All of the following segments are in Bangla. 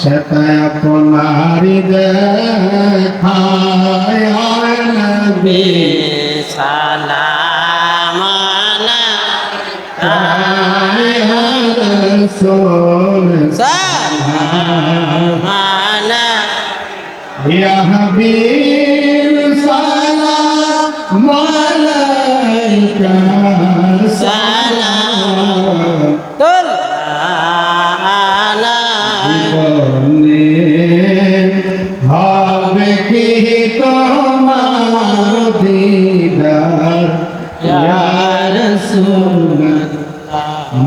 সেতে আপনারি দেখায় নবী সালাম সোল ইয়া হাবিব সালাম মালাইকা দিদার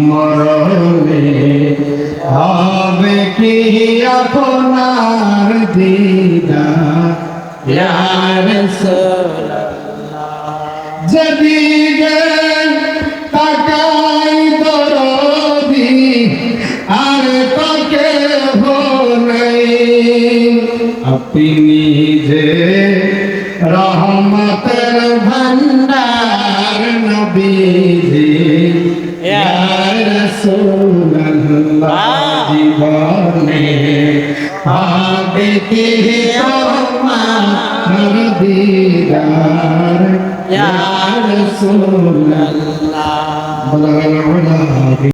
মরণে হবে কি আপনার দিদার? যেদিকে তাকাই দরদি আর তাকে ভোলাই আপনি যে রহমতের ভণ্ডার নবীজি ইয়া। রাসূলুল্লাহ জীবনে হবে কি তোমার দিদার ইয়া। রাসূলুল্লাহ।